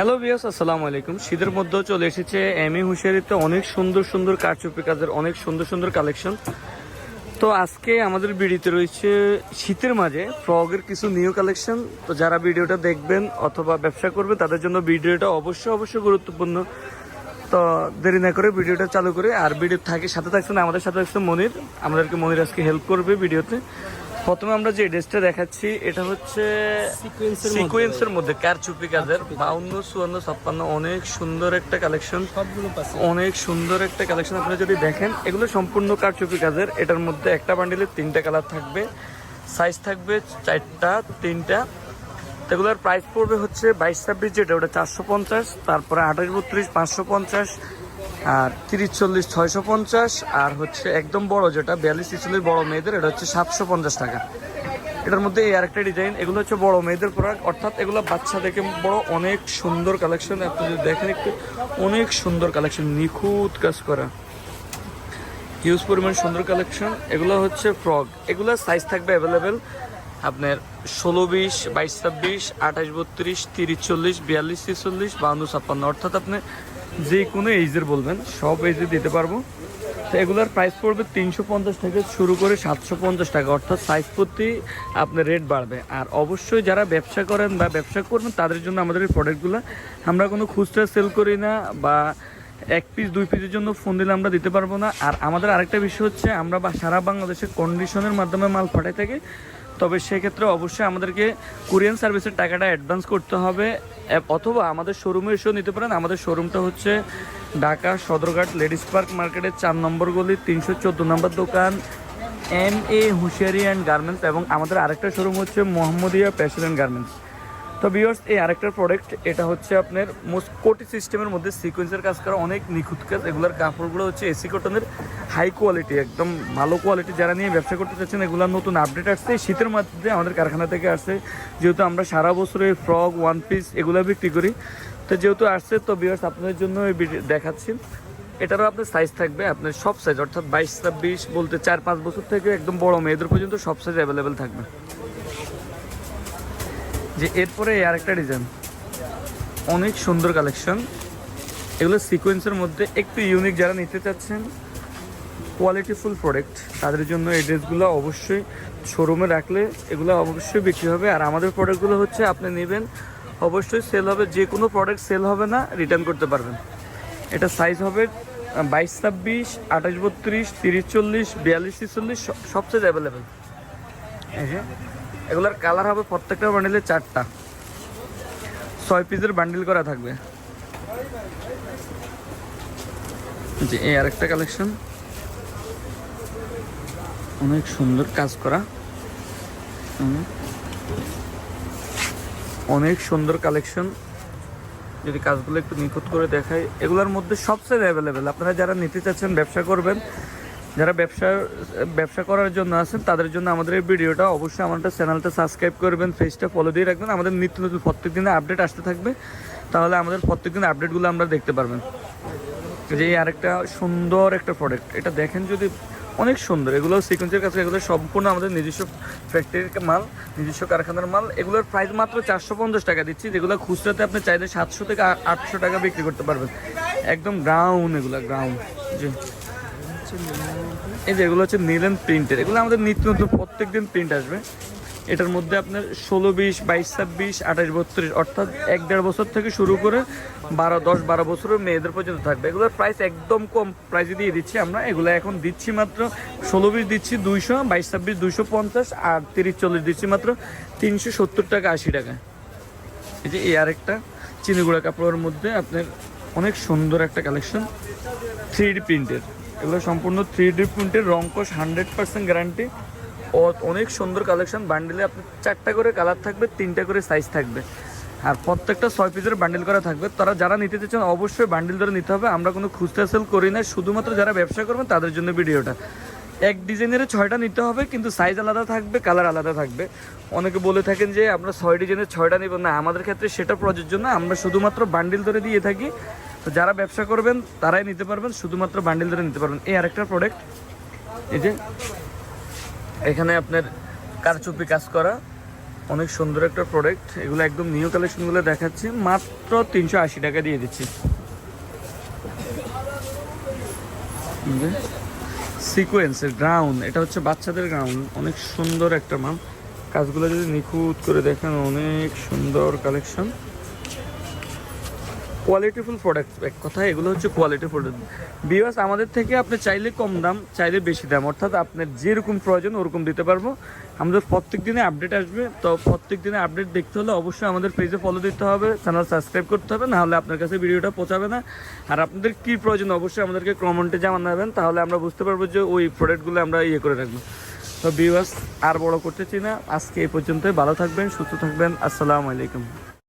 Hello বিয়াস আসসালামু আলাইকুম। শীতের মধ্যেও চলে এসেছে এম এ হুঁশিয়ারিতে অনেক সুন্দর সুন্দর কারচুপি কাজের অনেক সুন্দর সুন্দর কালেকশন। তো আজকে আমাদের ভিডিওতে রয়েছে শীতের মাঝে ফ্রগের কিছু নিউ কালেকশন। তো যারা ভিডিওটা দেখবেন অথবা ব্যবসা করবে তাদের জন্য ভিডিওটা অবশ্যই অবশ্যই গুরুত্বপূর্ণ। তো দেরি না করে ভিডিওটা চালু করে। আর ভিডিও থাকে, সাথে থাকছেন আমাদের, সাথে থাকছে মনির। আমাদেরকে মনির আজকে হেল্প করবে ভিডিওতে। প্রথমে আমরা যে ড্রেসটা দেখাচ্ছি এটা হচ্ছে সিকোয়েন্সের সিকোয়েন্সের মধ্যে কারচুপি কাজের বাউন্ন চুয়ান্ন ছাপ্পান্ন অনেক সুন্দর একটা কালেকশন অনেক সুন্দর একটা কালেকশন আপনারা যদি দেখেন এগুলো সম্পূর্ণ কারচুপি কাজের এটার মধ্যে একটা বান্ডিলে তিনটা কালার থাকবে। সাইজ থাকবে চারটা তিনটা। এগুলোর প্রাইস পড়বে হচ্ছে বাইশ ছাব্বিশ যেটা ওটা চারশো পঞ্চাশ তারপরে আঠাশ বত্রিশ পাঁচশো পঞ্চাশ আর তিরিশ চল্লিশ ছয়শো পঞ্চাশ, আর হচ্ছে একদম বড় যেটা, বিয়াল্লিশ ছিচল্লিশ বড় মেয়েদের, এটা হচ্ছে সাতশো পঞ্চাশ টাকা। এটার মধ্যে এই আরেকটা ডিজাইন এগুলো হচ্ছে বড় মেয়েদের প্রোডাক্ট অর্থাৎ এগুলো বাচ্চা থেকে বড় অনেক সুন্দর কালেকশন আপনি যদি দেখেন একটু, অনেক সুন্দর কালেকশন নিখুঁত কাজ করা। হিউজ পরিমাণ সুন্দর কালেকশন এগুলো হচ্ছে ফ্রক এগুলো সাইজ থাকবে অ্যাভেলেবেল আপনার ষোলো বিশ, বাইশ, ছাব্বিশ, আঠাশ, বত্রিশ, তিরিশ, চল্লিশ, বিয়াল্লিশ, ছেচল্লিশ বাউন্ন ছাপ্পান্ন। অর্থাৎ আপনি যে কোনো এইজের বলবেন, সব এইজে দিতে পারব। তো এগুলোর প্রাইস পড়বে তিনশো পঞ্চাশ থেকে শুরু করে সাতশো পঞ্চাশ টাকা। অর্থাৎ সাইজ প্রতি আপনার রেট বাড়বে। আর অবশ্যই যারা ব্যবসা করেন বা ব্যবসা করবেন, তাদের জন্য আমাদের এই প্রোডাক্টগুলো আমরা কোনো খুচরা সেল করি না বা এক পিস দুই পিসের জন্য ফোন দিলে আমরা দিতে পারব না। আর আমাদের আরেকটা বিষয় হচ্ছে, আমরা বা সারা বাংলাদেশে কন্ডিশনের মাধ্যমে মাল পাঠাই থাকি। তবে সেক্ষেত্রে অবশ্যই আমাদেরকে কোরিয়ান সার্ভিসের টাকাটা অ্যাডভান্স করতে হবে। অথবা আমাদের শোরুমে এসেও নিতে পারেন। আমাদের শোরুমটা হচ্ছে ঢাকা সদরঘাট লেডিস পার্ক মার্কেটের চার নম্বর গলি, তিনশো চোদ্দ নম্বর দোকান, এম এ হুঁশিয়ারি অ্যান্ড গার্মেন্টস এবং আমাদের আরেকটা শোরুম হচ্ছে মোহাম্মদিয়া প্যাশন অ্যান্ড গার্মেন্টস। তো ভিউয়ার্স এই আরেকটা প্রোডাক্ট এটা হচ্ছে আপনার মোস্ট কোটি সিস্টেমের মধ্যে সিকোয়েন্সের কাজ করা অনেক নিখুঁত কাজ। এগুলোর কাপড়গুলো হচ্ছে এসি কটনের হাই কোয়ালিটি একদম ভালো কোয়ালিটি যারা নিয়ে ব্যবসা করতে চাচ্ছেন এগুলোর নতুন আপডেট আসছে। শীতের মধ্যে আমাদের কারখানা থেকে আসছে, যেহেতু আমরা সারা বছরে ফ্রক ওয়ান পিস এগুলো বিক্রি করি। তো যেহেতু আসছে, তো ভিউয়ার্স আপনাদের জন্য দেখাচ্ছি। এটারও আপনার সাইজ থাকবে, আপনার সব সাইজ অর্থাৎ বাইশ, ছাব্বিশ বলতে চার, পাঁচ বছর থেকে একদম বড় মেয়েদের পর্যন্ত সব সাইজ অ্যাভেলেবেল থাকবে। যে এরপরে এই আরেকটা ডিজাইন অনেক সুন্দর কালেকশন এগুলো সিকোয়েন্সের মধ্যে একটু ইউনিক যারা নিতে চাচ্ছেন কোয়ালিটিফুল প্রোডাক্ট তাদের জন্য এই ড্রেসগুলো অবশ্যই শোরুমে রাখলে এগুলো অবশ্যই বিক্রি হবে। আর আমাদের প্রোডাক্টগুলো হচ্ছে আপনি নেবেন, অবশ্যই সেল হবে। যে কোনো প্রোডাক্ট সেল হবে না রিটার্ন করতে পারবেন। এটা সাইজ হবে বাইশ, ছাব্বিশ, আঠাশ, বত্রিশ, তিরিশ, চল্লিশ, বিয়াল্লিশ, ছিচল্লিশ, সব সাইজ অ্যাভেলেবেল এই যে এগুলোর কালার হবে প্রত্যেকটা বান্ডিলে চারটা। ছয় পিসের বান্ডিল করা থাকবে। জি, এই আরেকটা কালেকশন অনেক সুন্দর কাজ করা। অনেক সুন্দর কালেকশন যদি কাজগুলো একটু নিখুঁত করে দেখাই, এগুলোর মধ্যে সবচেয়ে অ্যাভেলেবেল আপনারা যারা নিতে চাচ্ছেন, ব্যবসা করবেন যারা ব্যবসা ব্যবসা করার জন্য আছেন, তাদের জন্য আমাদের এই ভিডিওটা অবশ্যই আমাদের চ্যানেলটা সাবস্ক্রাইব করবেন, পেজটা ফলো দিয়ে রাখবেন। আমাদের নিত্য নতুন প্রত্যেক দিনে আপডেট আসতে থাকবে। তাহলে আমাদের প্রত্যেক দিন আপডেটগুলো আমরা দেখতে পারবেন। যে এই আরেকটা সুন্দর একটা প্রোডাক্ট এটা দেখেন যদি অনেক সুন্দর। এগুলো সিকোয়েন্সের কাছে এগুলো সম্পূর্ণ আমাদের নিজস্ব ফ্যাক্টরির মাল, নিজস্ব কারখানার মাল। এগুলোর প্রাইস মাত্র চারশো পঞ্চাশ টাকা দিচ্ছি। যেগুলো খুচরাতে আপনি চাইলে সাতশো থেকে আটশো টাকা বিক্রি করতে পারবেন। একদম গ্রাউন্ড এগুলো গ্রাউন্ড জি। এই যে এগুলো হচ্ছে নীলেন প্রিন্টের এগুলো আমাদের নিত্য নতুন প্রত্যেক দিন প্রিন্ট আসবে। এটার মধ্যে আপনার ষোলো বিশ, বাইশ, ছাব্বিশ, আঠাশ, বত্রিশ, অর্থাৎ এক দেড় বছর থেকে শুরু করে বারো, দশ, বারো বছরের মেয়েদের পর্যন্ত থাকবে। এগুলোর প্রাইস একদম কম প্রাইসে দিয়ে দিচ্ছি আমরা। এগুলো এখন দিচ্ছি মাত্র ষোলো বিশ দিচ্ছি দুইশো, বাইশ, ছাব্বিশ, দুইশো পঞ্চাশ, আর তিরিশ, চল্লিশ দিচ্ছি মাত্র তিনশো সত্তর টাকা আশি টাকা। এই যে এই আরেকটা চিনিগুড়া কাপড়ের মধ্যে আপনার অনেক সুন্দর একটা কালেকশন থ্রি প্রিন্টের এগুলো সম্পূর্ণ থ্রি ডি প্রিন্টের রংকশ হান্ড্রেড পার্সেন্ট গ্যারান্টি অনেক সুন্দর কালেকশন বান্ডিলে আপনার চারটা করে কালার থাকবে, তিনটা করে সাইজ থাকবে। আর প্রত্যেকটা ছয় পিসের বান্ডিল করা থাকবে। তারা যারা নিতে চাচ্ছেন, অবশ্যই বান্ডিল ধরে নিতে হবে। আমরা কোনো খুচরা সেল করি না। শুধুমাত্র যারা ব্যবসা করবেন, তাদের জন্য ভিডিওটা। এক ডিজাইনের ছয়টা নিতে হবে, কিন্তু সাইজ আলাদা থাকবে কালার আলাদা থাকবে। অনেকে বলে থাকেন যে, আমরা ছয় ডিজাইনের ছয়টা নিব। না, আমাদের ক্ষেত্রে সেটা প্রযোজ্য না। আমরা শুধুমাত্র বান্ডিল ধরে দিয়ে থাকি। তো যারা ব্যবসা করবেন, তারাই নিতে পারবেন, শুধুমাত্র বান্ডিল ধরে নিতে পারবেন। এই আরেকটা প্রোডাক্ট এই যে, এখানে আপনার কারচুপি কাজ করা, অনেক সুন্দর একটা প্রোডাক্ট এগুলো একদম নিউ কালেকশনগুলো দেখাচ্ছি, মাত্র তিনশো আশি টাকা দিয়ে দিচ্ছি। সিকোয়েন্সের গ্রাউন্ড এটা হচ্ছে বাচ্চাদের গ্রাউন্ড অনেক সুন্দর একটা মাল। কাজগুলো যদি নিখুঁত করে দেখেন, অনেক সুন্দর কালেকশন কোয়ালিটিফুল প্রোডাক্ট এক কথা এগুলো হচ্ছে কোয়ালিটি প্রোডাক্ট বিওয়াস আমাদের থেকে আপনি চাইলে কম দাম, চাইলে বেশি দাম। অর্থাৎ আপনার যেরকম প্রয়োজন, ওরকম দিতে পারব। আমাদের প্রত্যেক দিনে আপডেট আসবে। তো প্রত্যেক দিনে আপডেট দেখতে হলে অবশ্যই আমাদের পেজে ফলো দিতে হবে চ্যানেল সাবস্ক্রাইব করতে হবে, নাহলে আপনার কাছে ভিডিওটা পৌঁছাবে না। আর আপনাদের কী প্রয়োজন, অবশ্যই আমাদেরকে কমেন্টে জানাবেন, তাহলে আমরা বুঝতে পারব যে ওই প্রোডাক্টগুলো আমরা ইয়ে করে রাখব। তো বিওয়াস আর বড় করতেছি না। আজকে এই পর্যন্তই। ভালো থাকবেন, সুস্থ থাকবেন। আসসালামু আলাইকুম।